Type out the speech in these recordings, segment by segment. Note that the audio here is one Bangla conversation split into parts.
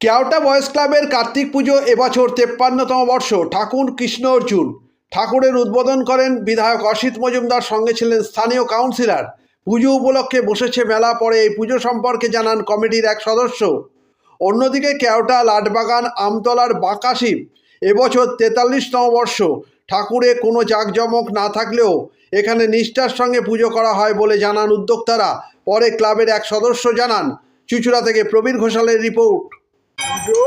কেওটা বয়েজ ক্লাবের কার্তিক পুজো এবছর তেপ্পান্নতম বর্ষ, ঠাকুর কৃষ্ণ অর্জুন। ঠাকুরের উদ্বোধন করেন বিধায়ক অসিত মজুমদার, সঙ্গে ছিলেন স্থানীয় কাউন্সিলর। পুজো উপলক্ষে বসেছে মেলা, পরে এই পুজো সম্পর্কে জানান কমিটির এক সদস্য। অন্যদিকে কেওটা লাটবাগান, আমতলার বাঁকাশিব এবছর তেতাল্লিশতম বর্ষ। ঠাকুরে কোনো জাঁকজমক না থাকলেও এখানে নিষ্ঠার সঙ্গে পুজো করা হয় বলে জানান উদ্যোক্তারা। পরে ক্লাবের এক সদস্য জানান। চুচুড়া থেকে প্রবীর ঘোষালের রিপোর্ট। পুজো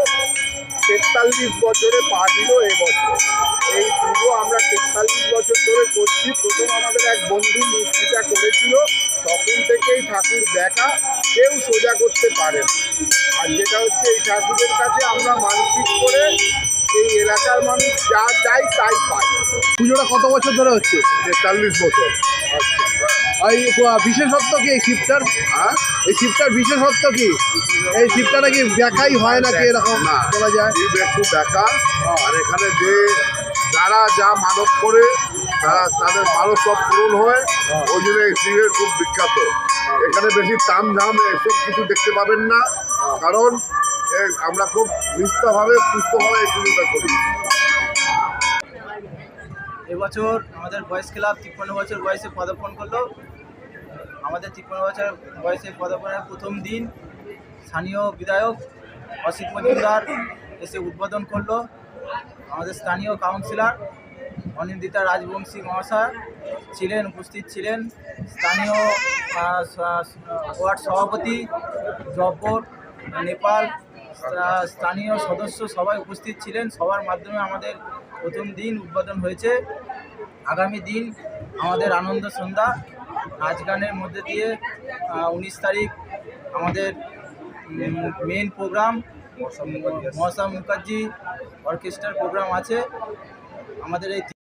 তেতাল্লিশ বছরে পা দিল এবছর। এই পুজো আমরা তেতাল্লিশ বছর ধরে করছি। প্রথম আমাদের এক বন্ধু মূর্তিটা করেছিল। তখন থেকেই ঠাকুর দেখা কেউ সোজা করতে পারে আর যেটা হচ্ছে এই ঠাকুরের কাছে আমরা মানসিক করে এই এলাকার মানুষ যা চাই তাই পায়। পুজোটা কত বছর ধরে হচ্ছে? তেতাল্লিশ বছর। আচ্ছা। এই বিশেষত্ব কি এই শিবটার? হ্যাঁ? এই শিবটার বিশেষত্ব কি? এই শিবটা নাকি দেখাই হয় নাকি এরকম না। বলা যায়? শিব একটু দেখা আর এখানে যে যারা যা মানব করে তারা তাদের মানত সব পূরণ হয়। ওই জন্য এই শিবের খুব বিখ্যাত। এখানে বেশি তাম ঝাম এসব কিছু দেখতে পাবেন না। কারণ আমরা খুব নিষ্ঠাভাবে সুস্থভাবে এই পুজোটা করি। এবছর আমাদের বয়স ক্লাব তিপ্পান্ন বছর বয়সে পদার্পণ করল। আমাদের তিপ্পান্ন বছর বয়সে পদার্পণের প্রথম দিন স্থানীয় বিধায়ক অসিত মজুমদার এসে উদ্বোধন করল। আমাদের স্থানীয় কাউন্সিলর অনিন্দিতা রাজবংশী মহাশয় ছিলেন, উপস্থিত ছিলেন। স্থানীয় ওয়ার্ড সভাপতি জব্বর নেপাল, স্থানীয় সদস্য সবাই উপস্থিত ছিলেন। সবার মাধ্যমে আমাদের প্রথম দিন উদ্বোধন হয়েছে। আগামী দিন আমাদের আনন্দ সন্ধ্যা, নাচ গানের মধ্যে দিয়ে উনিশ তারিখ আমাদের মেন প্রোগ্রাম মহাশা মুখার্জি অর্কেস্ট্রার প্রোগ্রাম আছে। আমাদের এই